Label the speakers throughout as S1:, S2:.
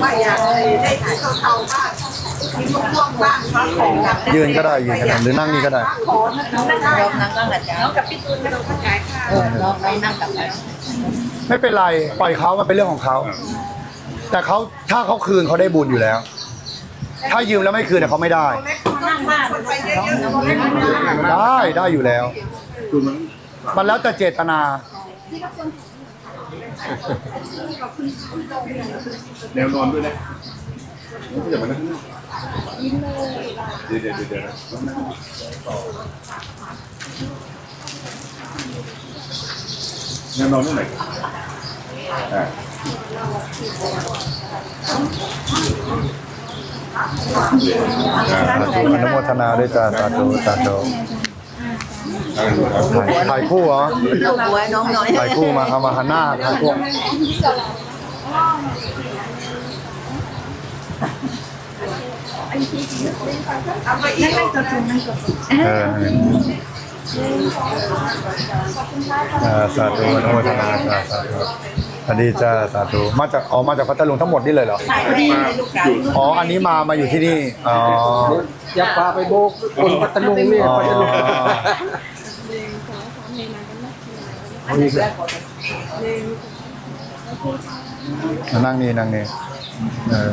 S1: ไม่อยากได้ถ่ายเทาๆบ้างกินมะม่วงบ้างมาของกับ
S2: ยืนก็ได้ยืนก็ได้หรือนั่งนี่ก็ได้
S1: ขอน้องนั่ง
S3: ยอมนั่งก็อาจารย์
S1: น้องกับพี่ตูนเราก็ขายข้าว
S3: เออน้องไม่นั่งกับไป
S2: ไม่เป็นไรปล่อยเขามันเป็นเรื่องของเขา แต่เขาถ้าเขาคืนเขาได้บุญอยู่แล้ว ถ้ายืมแล้วไม่คืนเนี่ยเขาไม่ได้
S1: เล็กนั่งบ้านคนไปเยอะๆเราเล็กนั่ง
S2: ได้ได้อยู่แล้ว
S4: คือมัน
S2: มันแล้วแต่เจตนา
S4: แนวนอนด้วยนะไม่ใช่แบบนั้นเดี๋ยวเดี๋ยวเดี๋ยวนะแนวนอนด้วยไหนอ่า
S2: สาธุอนุโมทนาด้วยจ้าสาธุสาธุ
S4: อ่าดูครับ
S2: ถ่ายถ่ายคู่เหรอ
S3: ลูกบัวน้องน้อย
S2: ถ่ายคู่มาเอามาหันหน้าถ่ายคู่
S1: เอาไปอีก
S2: เออเออสาธุอนุโมทนาจ้าสาธุสวัสดีจ้าสาธุมาจากอ๋อมาจากพัทลุงทั้งหมดนี่เลยเหรอ
S4: มาอยู่
S2: อ๋ออันนี้มามาอยู่ที่นี่อ๋อ
S5: อย่าพาไปโบกคนพัทลุงเนี่ย
S2: อ๋อ
S5: พัทลุง
S2: มานั่งนี่นั่งนี่เออ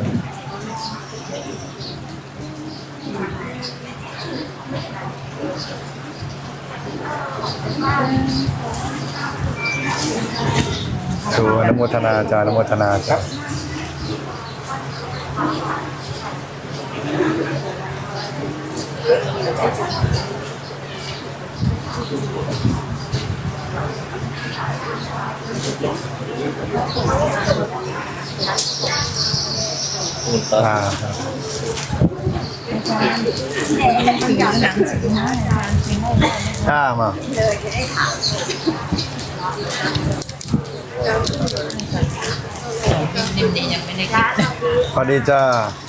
S2: ดูอนโมทนาจาอนุโมทนาจ้า อ่าครับอ่ามา
S3: นิ่มๆยังไม่ได้กิน
S2: สวัสดีจ้า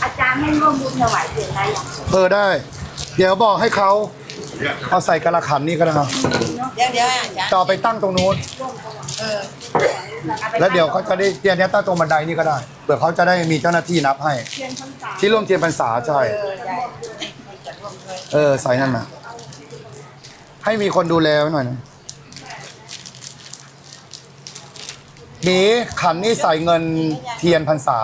S1: อาจารย์ให้ร่วมบุญถวายเสียงไรอะ
S2: เออได้ เดี๋ยวบอกให้เขา เอาใส่กระขันนี่ก็ได้ครับ
S3: เดี๋ยวเดี๋ยวอาจารย์
S2: จะเอาไปตั้งตรงนู้น
S3: เออ
S2: แล้วเดี๋ยวเขาจะได้เตียนเนี้ยตั้งตรงบันไดนี่ก็ได้เผื่อเขาจะได้มีเจ้าหน้าที่นับให้ ที่ร่วมเทียนพรรษาใช่ เออใส่นั่นน่ะให้มีคนดูแลไว้หน่อยนะหมีขันนี่ใส่เงินเทียนพรรษา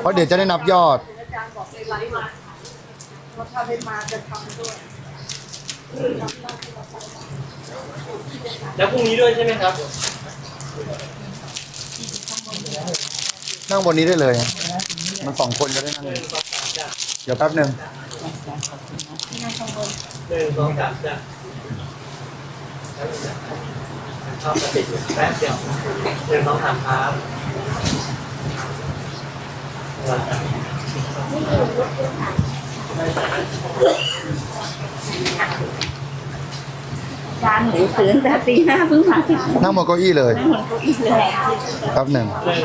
S2: เพราะเดี๋ยวจะได้นับยอด
S1: อาจารย์บอกเลยไลฟ์มาว่าถ้าได้มาจะทำด้วย
S5: แล้วพรุ่งนี้ด้วยใช่ไหมครับ
S2: นั่งบนนี้ได้เลย มันสองคนจะได้นั่งเลยเดี๋ยวแป๊บหนึ่ง
S5: หนึ่งสองสามจ้ะชอบกระติกแป๊บเดียวหนึ่งสองสามครับ
S1: อา จารย์หนูตื่นแต่ตีห้าเพิ่งมา
S2: นั่งบนเก้าอี้เลยแป๊บหนึ่ง
S5: หนึ่ง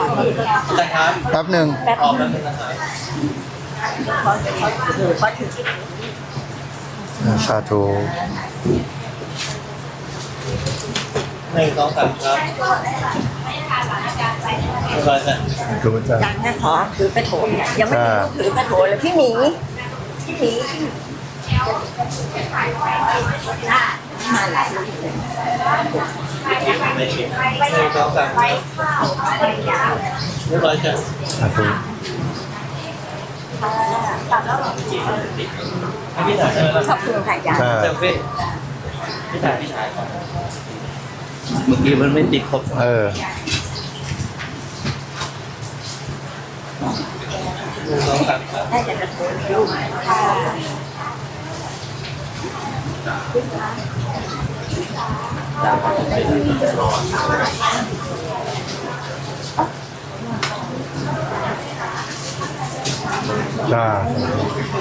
S5: นะครับ
S2: แป๊บหนึ่ง
S5: ออกแล้วนะครับ
S2: สาธุ
S5: หนึ่งสองสามครับเรียบร้อยจ้ะ
S2: ดูจ้ะ
S3: อาจารย์แค่ขอถือกระโถนเนี่ยยังไม่ได้ถือกระโถนเลยพี่หมีพี่หมีมาหลายลูกเลย
S5: ไม่ชิมหนึ่งสองสามครับเรียบร้อยจ้ะ
S2: สาธุ
S5: ให้พี่ถ่ายใช่ไหมล่ะ
S3: ขอบคุณค่ะอาจารย์
S2: จ้า
S5: เซลฟี่พี่ถ่ายพี่ถ่ายก่อนเมื่อกี้มันไม่ติดครบ
S2: เออ
S5: หนึ่งสอง สามครับ
S3: ได้จากกระโถนลูกค่ะ
S2: จ้า
S5: 嗯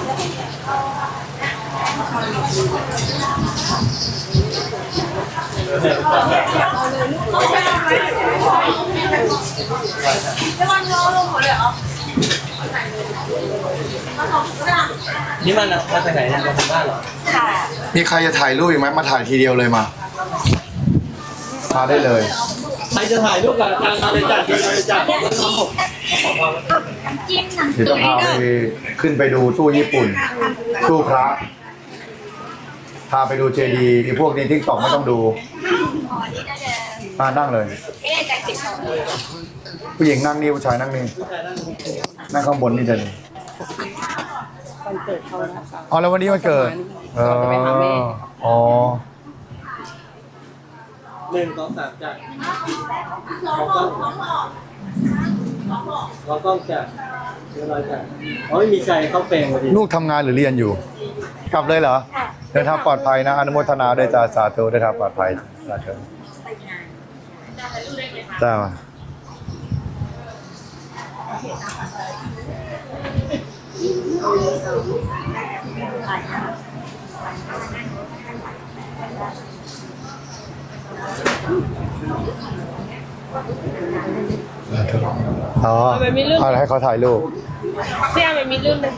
S5: นี่มันมาจากไหนเนี่ยมาจากบ้านเหรอ
S3: ค่ะ
S2: มีใครจะถ่ายรูปอีกไหมมาถ่ายทีเดียวเลยมา มาได้เลย
S5: ใครจะถ่ายรูปกับอาจารย์มาเลยจ้ะมาเลยจ้ะ
S3: จิ้มน้ำ
S2: เดี๋ยวจะพาไปขึ้นไปดูตู้ญี่ปุ่น ตู้พระ พาไปดูเจดีย์ไอ้พวกนี้ทิกตอกไม่ต้องดูมานั่งเลย ผู้หญิงนั่งนี่ผู้ชายนั่งนี่นั่งข้างบนนี่เดินอ๋อแล้ววันนี้วันเกิดเอออ๋อ
S6: หนึ่งสองสามจ้ะเราต้องเราต้องจ้ะเดี๋ยวเราจะอ๋อไม่มีใจเข้าเฟรมพอดี
S2: ลูกทำงานหรือเรียนอยู่ กลับเลยเหรอเดินทางปลอดภัยนะอนุโมทนาด้วยจ้าสาธุเดินทางปลอดภัยสาธุจ้ามา อ๋อเอาให้เขาถ่ายรูป
S7: พี่อามันมีรุ่นหนึ่ง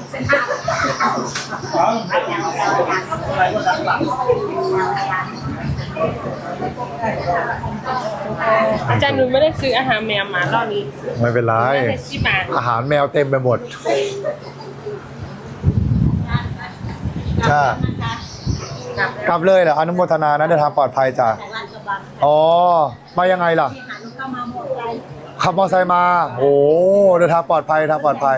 S7: อาจารย์หนูไม่ได้ซื้ออาหารแมวมารอบนี้
S2: ไม่เป็นไร
S7: ไม่ได้ชิบา
S2: อาหารแมวเต็มไปหมดใช่กลับเลยเหรออนุโมทนานะเดินทางปลอดภัยจ้ะอ๋อ มายังไงล่ะ ขับมอเตอร์ไซค์มา โอ้เดินทางปลอดภัยเดินทางปลอดภัย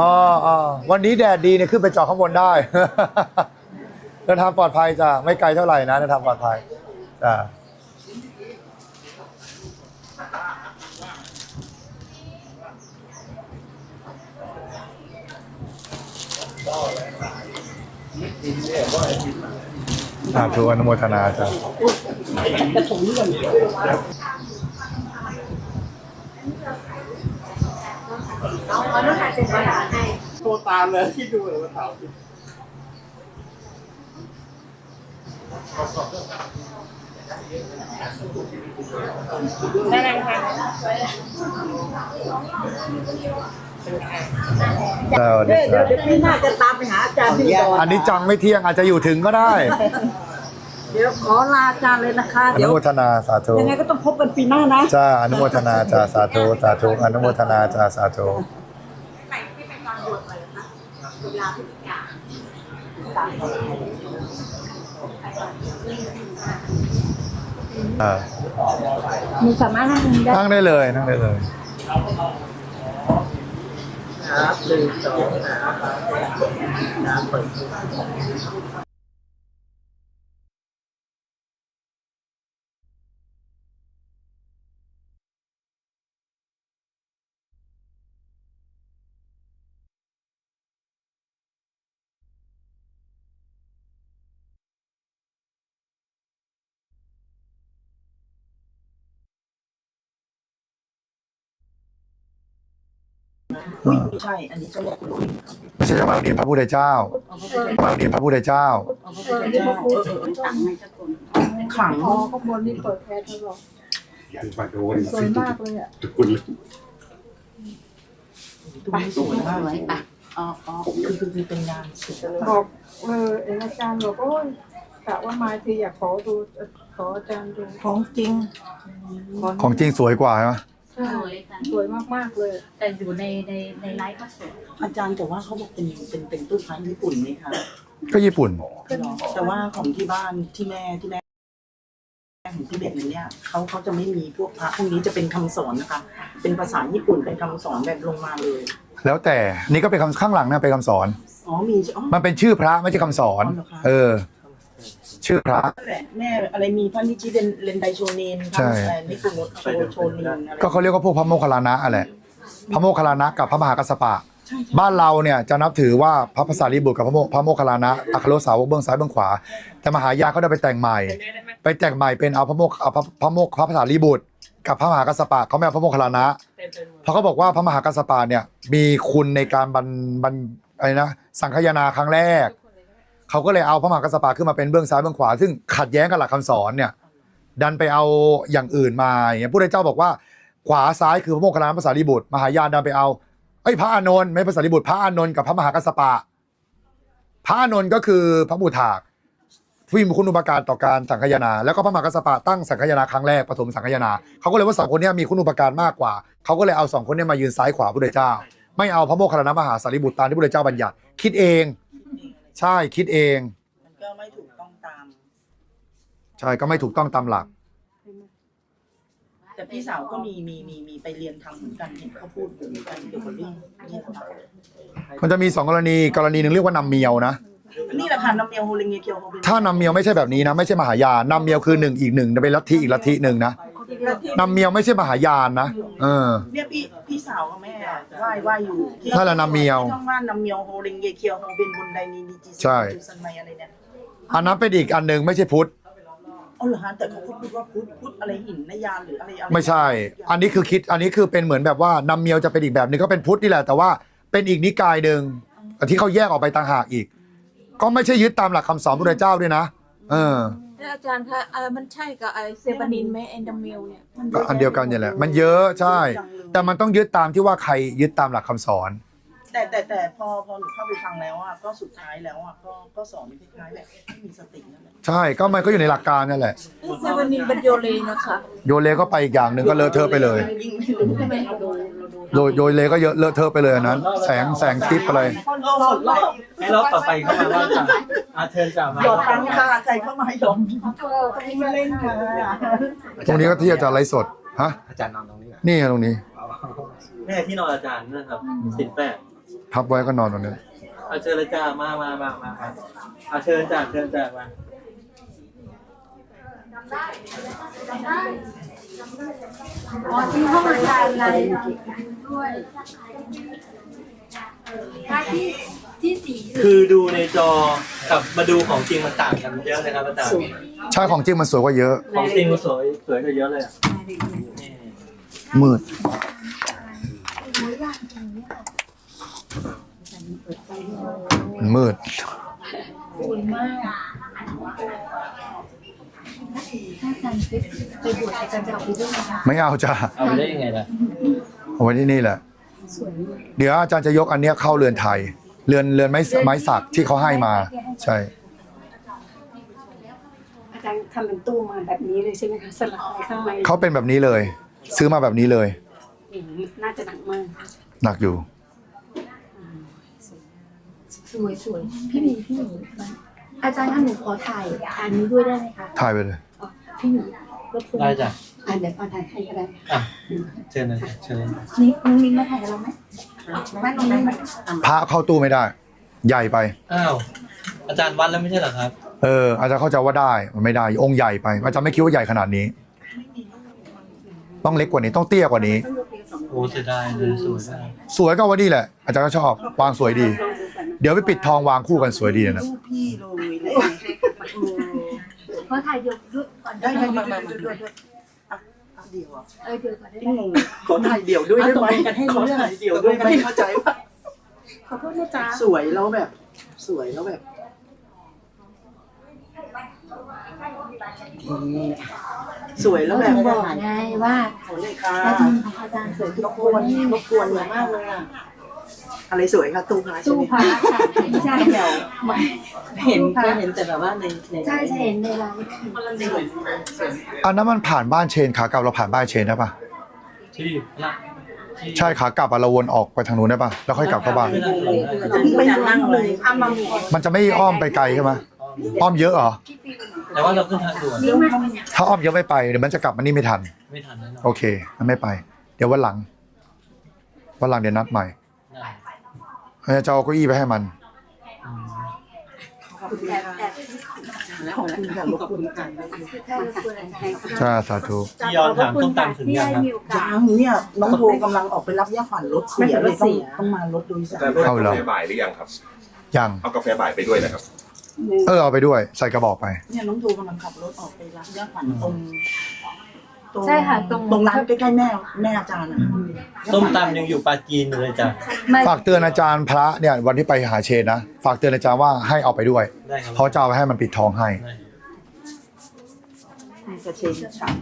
S2: อ๋ออ๋อวันนี้แดดดีเนี่ยขึ้นไปจอดข้างบนได้ เดินทางปลอดภัยจ้ะไม่ไกลเท่าไหร่นะเดินทางปลอดภัยจ้ะ สาธุอนุโมทนาจ้ะ
S6: โทรตามเลยที่ดูเลยว่าถาม
S7: ได้แล้วค่ะ
S2: สวัสดีครับ
S8: เดี๋ยวพี่น่าจะตามไปหาอาจารย์ที่ก่อน
S2: อันนี้จังไม่เที่ยงอาจจะอยู่ถึงก็ได้
S8: เดี๋ยวขอลาอาจารย์เลยนะคะ
S2: อ
S8: เดี๋
S2: นุ
S8: ยว
S2: โมทนาสาธุ
S8: ยังไงก็ต้องพบกันปีหน้านะ
S2: จ้าอนุโมทนาจ้าสาธุสาธุอนุโมทนาจ้าสาธุอ่า
S8: มีสามารถนั่งได้
S2: นั่งได้เลยนั่งได้เลย
S6: ครับหนึ่งสองสามน้ำเปิด
S8: ใช่ อันนี้จะเรียกคุณลุง
S2: ไม่ใช่มาเรียนพระพุทธเจ้ามาเรียนพระพุทธเจ้า
S8: ขัง
S3: อ๋อข้างบนนี่เปิดแอร์ตลอด
S9: ยันมาโดน
S3: สวยมากเลยอะ
S9: ทุกคนเลย
S8: ไปสวยมากเลยอะอ๋ออ๋อคือคือเป็นงานศิลปะ
S3: บอกเออเอกอาจารย์บอกโอ้ยกะว่ามาทีอยากขอดูขออาจารย์ดู
S8: ของจริง
S2: ของจริงสวยกว่าใช่ไหม
S3: ใช่สวยมากๆเลย
S10: แต่อยู่ในในในไลฟ์ก็สวย
S8: อาจารย์แต่ว่าเขาบอกเป็นเป็นเป็นตู้พระญี่ปุ่นไหมคะ
S2: ก็ญี่ปุ่น
S8: แต่ว่าของที่บ้านที่แม่ที่แม่ของที่เด็กเนี่ยเขาเขาจะไม่มีพวกพระพวกนี้จะเป็นคำสอนนะคะ เป็นภาษาญี่ปุ่นเป็นคำสอนแบบลงมาเลย
S2: แล้วแต่นี่ก็เป็นคำข้างหลังนะเป็นคำสอน
S8: อ๋อมีอ๋อ
S2: มันเป็นชื่อพระไม่ใช่คำสอน
S8: อ๋อเหรอคะ
S2: เออ ชื่อพระ
S8: แหละแม่อะไรมีพระนิจิเรนเรนไดโชเนน
S2: ใช่
S8: ทำอะไรนิคุโนโชโชนินอะไร
S2: ก็เขาเรียกว่าพวกพระโมคคัลลานะอะไรพระโมคคัลลานะกับพระมหากัสสปะ
S8: ใช่ใช่
S2: บ้านเราเนี่ยจะนับถือว่าพระภาษาลีบุตรกับพระโมพระโมคคัลลานะอัครสาวกเบื้องซ้ายเบื้องขวา แต่มหายานเขาได้ไปแต่งใหม่ ไปแต่งใหม่เป็นเอาพระโมคเอาพระพระโมคพระภาษาลีบุตร กับพระมหากัสสปะเขาไม่เอาพระโมคคัลลานะ
S7: เต็มไปหมด
S2: เพราะเขาบอกว่าพระมหากัสสปะเนี่ยมีคุณในการบรรบรรอะไรนะสังคายนาครั้งแรก เขาก็เลยเอาพระมหากัสสปะขึ้นมาเป็นเบื้องซ้ายเบื้องขวา ซึ่งขัดแย้งกับหลักคำสอนเนี่ย ดันไปเอาอย่างอื่นมาอย่างเงี้ยพระพุทธเจ้าบอกว่าขวาซ้ายคือพระโมคคัลลานะภาษาลีบุตรมหายานดันไปเอาไอ้ยพระอานนท์ไม่ภาษาลีบุตรพระอานนท์กับพระมหากัสสปะ พระอานนท์ก็คือพระบุถากที่มีคุณอุปการต่อการสังคายนา แล้วก็พระมหากษัตริย์ตั้งสังคายนาครั้งแรกปฐมสังคายนาเขาก็เลยว่าสองคนเนี้มีคุณอุปการมากกว่าเขาก็เลยเอาสองคนเนี้มายืนซ้ายขวาพระพุทธเจ้า ไม่เอาพระโมคคัลลานะมหาสารีบุตรตามที่พระพุทธเจ้าบัญญัติ คิดเอง ใช่คิดเอง
S8: มันก็ไม่ถูกต้องตาม
S2: ใช่ก็ไม่ถูกต้องตามหลัก
S8: แต่พี่สาวก็มีมีมีมีไปเรียนทำเหมือนกันเห็นเขาพูดเหมือนกันเกี่ยวกับเรื่องนี้ค่ะ
S2: มันจะมีสองกรณีกรณีหนึ่งเรียกว่านำเมียวนะ
S8: นี่แหละค่ะน้ำเมียวโฮลิงเกียวเขาเป็น
S2: ถ้านำเมียวไม่ใช่แบบนี้นะ ไม่ใช่มหายานนำเมียวคือหนึ่งอีกหนึ่งเป็นลัทธิอีกลัทธิหนึ่งนะนำเมียวไม่ใช่มหายานนะเออ
S8: เนี่ยพี่ พี่สาวกับแม่ไหว้ไหว้อยู่ที่
S2: นั่นแหละน้ำเมียว
S8: ที่ช่องว่านน้ำเมียวโฮลิงเกียวเขาเป็นบุญไดนีนิจิ
S2: ใช่
S8: จุสันไมอะไรเนี่ย
S2: อันนั้นเป็นอีกอันหนึ่งไม่ใช่พุทธ
S8: เอาเหรอฮะแต่เขาพูดว่าพุทธพุทธอะไรหินนยานหรืออะไรอะไร
S2: ไม่ใช่ อันนี้คือคิด อันนี้คือเป็นเหมือนแบบว่านำเมียวจะเป็นอีกแบบหนึ่งก็เป็นพุทธนี่แหละ แต่ว่าเป็นอีกนิกายหนึ่งที่เขาแยกออกไปต่างหากอีก ก็ไม่ใช่ยึดตามหลักคำสอนพระพุทธเจ้าด้วยนะ เออ
S1: แล้วอาจารย์คะเออมันใช่กับไอเซบานินไหมเอนดามิลเนี่ยมัน
S2: ก็อันเดียวกันเนี่ยแหละ มันเยอะใช่ แต่มันต้องยึดตามที่ว่าใครยึดตามหลักคำสอน
S8: แต่แต่แต่พอพอหนูเข้าไปฟังแล้วอะก็สุดท้ายแล้วอะก็ก็สอนคล้ายๆแบบให้มีสตินั่นแหละ
S2: ใช่ก็มันก็อยู่ในหลักการนั่นแหละ
S1: เซบานินเป็นโยเลนะคะ
S2: โยเลก็ไปอีกอย่างหนึ่งก็เลอะเทอะไปเลย
S8: ยิ่งไม่รู้
S1: ใช่ไหม
S2: โยโยเลก็เยอะเลอะเทอะไปเลยอันนั้น แสงแสงทิพย์อะไร
S8: โลกหมดโลก
S5: ให้รอบต่อไปเข้ามาว่าจะอาเชิญจ่ามา
S8: หยอดตังค่าใจเข้ามาหยอม
S3: มาเล่นค่ะ
S2: ตรงนี้ก็ที่อาจารย์ไลฟ์สดฮะ
S5: อาจารย์นอนตรงนี้ก่อน
S2: นี่ไงตรงนี้
S5: แม่ที่นอนอาจารย์นะครับสิบแปด
S2: พับไว้ก็นอนตรงนี้
S5: อาเชิญเลยจ้ามามามามามาอาเชิญจ่าเชิญจ่ามา
S10: อ๋อที่ห้องอาจารย์อะไรด้วยถ้าที่ที่สี
S5: คือดูในจอกับมาดูของจริงมันต่างกันเยอะเลยครับอาจารย์
S2: ใช่ของจริงมันสวยกว่าเยอะ
S5: ของจริงมันสวยสวยกว่าเยอะเลยอะนี่
S2: มืด มันมืด
S10: ถ้าอาจารย์ไปบวชอาจารย์จะเอาไปด้วยไหมคะ
S2: ไม่เอาจ้า
S5: เอาไปได้ยังไงล่ะ
S2: เอาไว้ที่นี่แหละเดี๋ยวอาจารย์จะยกอันเนี้ยเข้าเรือนไทย เรือนเรือนไม้ไม้สักที่เขาให้มา ใช่
S11: อาจารย์ทำเป็นตู้มาแบบนี้เลยใช่ไหมคะสลับไปข้างใน
S2: เขาเป็นแบบนี้เลย ซื้อมาแบบนี้เลย
S11: อืมน่าจะหนักมาก
S2: หนักอยู่
S10: สวยสวยพี่หมีพี่หมีอาจารย์คะหนูขอถ่ายอันนี้ด้วยได้ไหมคะ
S2: ถ่ายไปเลย
S10: อ๋อพี่หมีรบกวน
S5: ได้จ้ะ
S11: อะเดี๋ยวเอาถ่ายให้ก็ได้
S5: อะเชิญเลยเชิญ
S10: นี่น้องมิ้นมาถ่ายกับเราไหมบ้านน้องมิ้นมา
S2: พระเข้าตู้ไม่ได้ ใหญ่ไป
S5: อ้าวอาจารย์วัดแล้วไม่ใช่เหรอครับ
S2: เออ อาจารย์เข้าใจว่าได้มันไม่ได้ องค์ใหญ่ไป อาจารย์ไม่คิดว่าใหญ่ขนาดนี้ ต้องเล็กกว่านี้ต้องเตี้ยกว่านี้
S5: โอ้เสียดายเลยสวยมาก
S2: สวยก็ว่านี่แหละ อาจารย์ก็ชอบวางสวยดี เดี๋ยวไปปิดทองวางคู่กันสวยดีนะ
S8: ลูกพี่เลยเลย
S10: ขอถ่ายเดียวด้วยก่อน
S8: ได้
S10: ได้
S8: ได้
S10: ไหม
S8: ได้ได้ได้อะเดียวอะ
S10: เออเดียวก่อนได้ไหม
S8: งงขอถ่ายเดี่ยวด้วยได้ไหมขอถ่ายเดี่ยวด้วยไม่เข้าใจว่า
S1: ขอโทษนะจ๊ะ
S8: สวยแล้วแบบ สวยแล้วแบบสวยแล้วแบบ
S10: บอกไงว่า
S8: สวยเลยค่ะ
S10: อาจารย์อาจารย์สวยทุ
S8: ร
S10: กค
S8: วน
S10: น
S8: รบกวนเยอะมากเลยอะ อะไรสวยคะตู้พระใช่
S10: ตู้
S8: ไหม
S10: พระค่ะไม่ใช่
S8: แถวเห็นเคยเห็นแต่แบบว่าในใน
S10: ใช่ใช่เห็นในไลฟ์
S8: สวยสวย
S2: อันนั้นมันผ่านบ้านเชนขากลับเราผ่านบ้านเชนได้ปะ
S5: ที่ละที่
S2: ใช่ขากลับอะเราวนออกไปทางนู้นได้ปะแล้วค่อยกลับเข้าบ้าน
S5: ไม่ได้เลย
S8: ไปนั่งเลย
S1: ทำมาหมด
S2: มันจะไม่อ้อมไปไกลใช่ไหมอ้อมเยอะเหรอ
S5: แต่ว่าเราขึ้นทางด่วน
S10: นี่มัน
S2: ถ้าอ้อมเยอะไม่ไปเดี๋ยวมันจะกลับมานี่ไม่ทัน
S5: ไม่ทันแน่นอน
S2: โอเคมันไม่ไป เดี๋ยววันหลังวันหลังเดี๋ยวนัดใหม่
S5: ได้
S2: จะเอาเก้าอี้ไปให้มัน
S5: อืม
S8: ขอบคุณค่ะขอบคุณค่ะขอบคุณค่ะ
S10: แค่รบกวนอาจารย์
S2: จ้าสาธุ
S5: พี่ยอนถามต้มตำถึง
S10: ที่
S5: ยัง
S10: ได้
S5: ครับ
S10: มีโอกา
S8: ยั
S10: ส
S8: งเนี่ยน้องโทกำลังออกไปรับย่าขวัญรถเสียเลยต้องต้องมารถโดยสาร
S9: แต่
S2: เอาเหรอ
S9: กาแฟบ่ายหรือยังครับ
S2: ยัง
S9: เอากาแฟบ่ายไปด้วยนะครับ
S2: เออเอาไปด้วย ใส่กระบอกไป
S8: เนี่ยน้องโทกำลังขับรถออกไปรับย่าขวัญตรง ตรง
S10: ใช่ค่ะตรง
S8: ตรงร้านใกล้ๆแม่แม่อาจารย์อะ
S5: ส้มตำยังอยู่ปลาจีนอยู่เลยจ้ะ
S10: ไม่
S2: ฝากเตือนอาจารย์พระเนี่ยวันที่ไปหาเชนนะ ฝากเตือนอาจารย์ว่าให้เอาไปด้วย
S5: ได้ครับ
S2: เพราะจะเอาไปให้มันปิดทองให้
S5: ได้
S8: กระเชนฉับ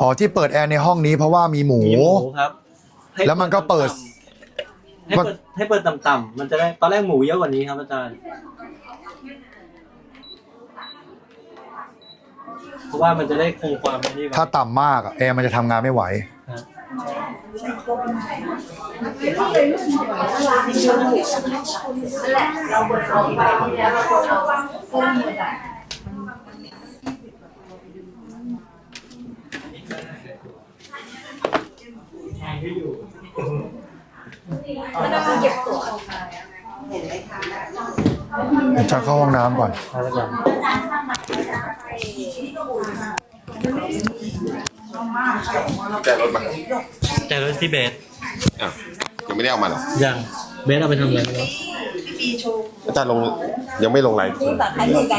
S2: อ๋อที่เปิดแอร์ในห้องนี้เพราะว่ามีหมู
S5: มีหมูครับให้
S2: แล้วมันก็เปิด
S5: ให้เปิดให้เปิดต่ำๆมันจะได้ตอนแรกหมูเยอะกว่านี้ครับอาจารย์ เพราะว่ามันจะได้คงความไม่นี่ไว้
S2: ถ้าต่ำมากอะแอร์มันจะทำงานไม่ไหว
S5: ครับ
S2: จะ เข้าห้องน้ำก่อน
S5: เอาละก่อน
S9: แต่รถมา
S5: แต่รถที่เบส
S9: อะยังไม่ได้เอามาหรอ
S5: ยังเบสเอาไปทำอะไรไม่รู้
S9: อาจารย์ลงยังไม่ลงไลน์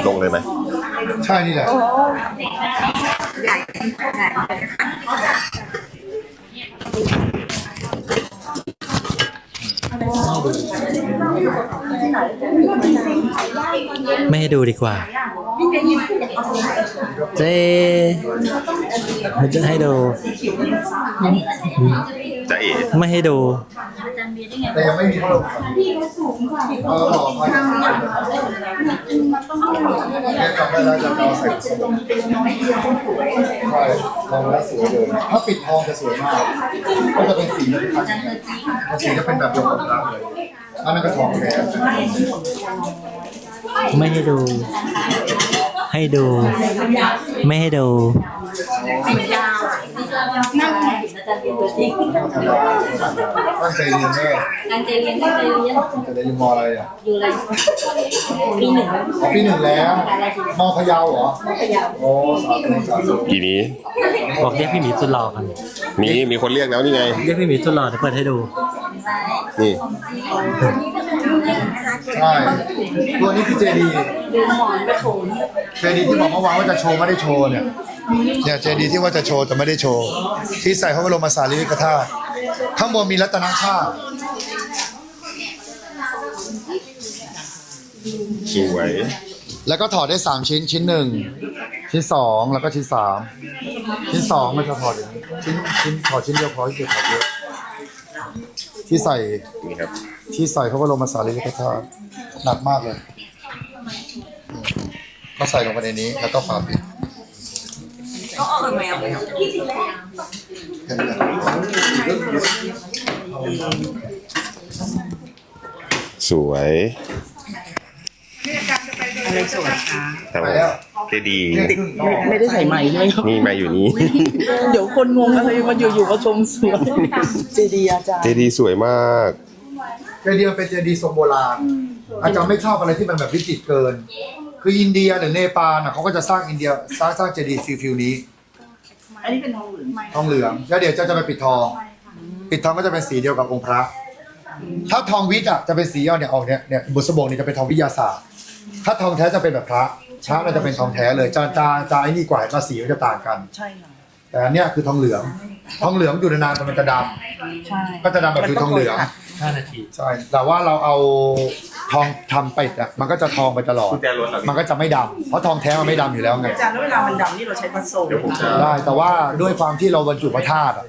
S9: ลงเลยไหม
S2: ใช่นี่แหละ
S5: ไม่ให้ดูดีกว่าเจ๊จะให้ดู
S9: จะเอ๋
S5: ไม่ให้ดู
S2: แต่ยังไม่มีพัดลมเออหล่อไฟเนี่ยจำได้แล้วจะเอาใส่สบงใช่ลองแล้วสวยเลยถ้าปิดทองจะสวยมาก ก็จะเป็นสีน้ำตาลสีจะเป็นแบบยกกำลังเลยอันนั้นก็ทองแท้
S5: ไม่ให้ดู ให้ดู ไม่ให้ดู
S2: ตั้งใจเรียนแน่
S11: ตั้งใจเรียนตั้งใจเรียน
S2: จะได้เรียนมออะไรอะ
S11: อยู่อะไรปีหนึ่ง
S2: อ๋อปีหนึ่งแล้วมอพะเยาเหรอโอ้สาธุสาธุ
S9: กี่นี้
S5: บอกเรียกพี่หมีสุดหล่อกัน
S9: มีมีคนเรียกแล้วนี่ไง
S5: เรียกพี่หมีสุดหล่อเดี๋ยวเปิดให้ดู
S9: นี่
S2: ใช่ตัวนี้คือเจดี
S11: ดูหมอนกระโถน
S2: เจดีที่บอกเมื่อวานว่าจะโชว์ไม่ได้โชว์เนี่ย เนี่ยเจดีที่ว่าจะโชว์แต่ไม่ได้โชว์ ที่ใส่พระบรมสารีริกธาตุข้างบนมีรัตนชาติ
S9: สวย
S2: แล้วก็ถอดได้สามชิ้นชิ้นหนึ่งชิ้นสองแล้วก็ชิ้นสามชิ้นสองมันจะถอดอย่างนี้ชิ้นชิ้นถอดชิ้นเดียวพอที่จะถอดเยอะที่ใส่
S9: นี่ครับ
S2: ที่ใส่พระบรมสารีริกธาตุหนักมากเลย ก็ใส่ลงไปในนี้แล้วก็ฝาปิด แค่นี้แหละ
S9: สวย
S8: อะไรสวยคะ
S9: แต่
S2: ไป
S9: ว่า
S2: แล้ว
S9: เจดี
S8: ไม่ได้ใส่ใหม่ใช่ไหมครับ
S9: นี่มาอยู่นี่
S8: เดี๋ยวคนงงอะไรมาอยู่ๆก็ชมสวยเจดีย์อาจารย์
S9: เจดีสวยมาก
S2: เจดีย์มันเป็นเจดีย์ทรงโบราณอาจารย์ไม่ชอบอะไรที่มันแบบวิจิตรเกิน คืออินเดียหรือเนปาลน่ะเขาก็จะสร้างอินเดียสร้างสร้างเจดีย์ฟิลฟิลนี้
S8: อันนี้เป็นทองเหลือง
S2: ทองเหลืองแล้วเดี๋ยวจะจะไปปิดทอง ปิดทองก็จะเป็นสีเดียวกับองค์พระ ถ้าทองวิทย์อะจะเป็นสีอ่อนเนี่ยออกเนี่ยเนี่ยบุษบกเนี่ยจะเป็นทองวิทยาศาสตร์ ถ้าทองแท้จะเป็นแบบพระพระเราจะเป็นทองแท้เลยจะจะจะไอ้นี่กว่าก็สีมันจะต่างกัน
S8: ใช่ค่ะ
S2: แต่อันเนี้ยคือทองเหลือง ทองเหลืองอยู่นานๆมันจะด
S8: ใช่ำ
S2: ก็จะดำแบบคือทองเหลือง
S5: 5นาที
S2: ใช่ แต่ว่าเราเอาทองทำเป็ดอะมันก็จะทองไปตลอด
S9: กุญแจรถเหรอพี่
S2: มันก็จะไม่ดำเพราะทองแท้มันไม่ดำอยู่แล้วไง
S8: อาจารย์แล้วเวลามันดำนี่เราใช้พัสโซ
S9: เดี๋ยวผมจะ
S2: ได้แต่ว่าด้วยความที่เราบรรจุพระธาตุอะ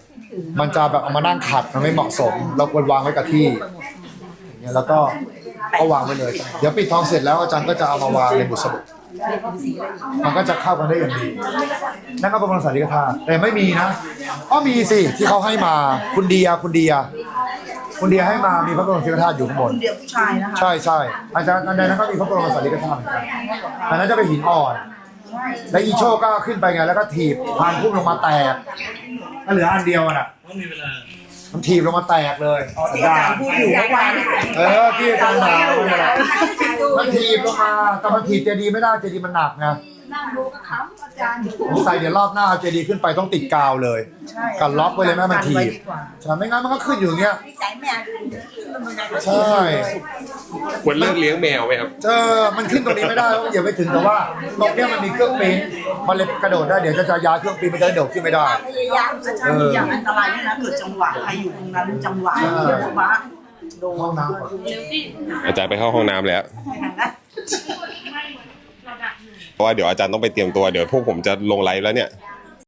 S2: มันจะแบบเอามานั่งขัดมันไม่เหมาะสม เราควรวางไว้กับที่อย่างเงี้ยแล้วก็ก็วางไว้เลยเดี๋ยวปิดทองเสร็จแล้วอาจารย์ก็จะเอามาวางในบุษบกมันก็จะเข้ากันได้อย่างดีนั่นก็เป็นภาษาลิกธาตุแต่ไม่มีนะอ๋อมีสิที่เขาให้มาคุณเดียคุณเดีย คุณเดียให้มามีพระบรมสารีริกธาตุอยู่ข้างบน
S8: เดี๋ยวผู้ชายนะคะ
S2: ใช่ใช่อาจารย์อันนั้นก็มีพระบรมสารีริกธาตุเหมือนกันอันนั้นจะเป็นหินอ่อนและอีโชคก็ขึ้นไปไงแล้วก็ถีบพานพุ่มลงมาแตกก็เหลืออันเดียวอะน่ะ
S5: ต้องมีเวลา
S2: มันถีบลงมาแตกเลย
S8: ที่อาจารย์พูดอยู่เมื่อวาน
S2: เออที่อาจารย์ด่ามันนั่นแหละมันถีบลงมาแต่มันถีบเจดีย์ไม่ได้เจดีย์มันหนักไง
S11: นั่งดูก็ขำอาจารย์อยู่
S2: ผมใส่เดี๋ยวรอบหน้าเอาเจดีย์ขึ้นไปต้องติดกาวเลย
S8: ใช่
S2: กันล็อกไว้เลยแม่มันถี
S8: กั
S2: บ
S8: ไว้ดีกว่า
S2: ใช่ไม่งั้นมันก็ขึ้นอยู่อย่างเงี้ย
S1: ใส่แม่
S2: ใช่
S9: ควรเลิกเลี้ยงแมวไหมครับ
S2: เจอมันขึ้นตรงนี้ไม่ได้เพราะมันอย่าไปถึงแต่ว่าตรงเนี้ยมันมีเครื่องปีนมันเลยกระโดดได้เดี๋ยวจะจะย้ายเครื่องปีนมันจะกระโดดขึ้นไม่ได้
S8: พยายามอาจารย์มีอย่างอันตรายนี่นะเกิดจังหวะใครอยู่ตรงนั้นจังหวะเดี๋ยวฟ้าโดน
S2: ห้องน้ำก่อน
S9: อาจารย์ไปเข้าห้องน้ำแล้ว เพราะว่าเดี๋ยวอาจารย์ต้องไปเตรียมตัวเดี๋ยวพวกผมจะลงไลฟ์แล้วเนี่ย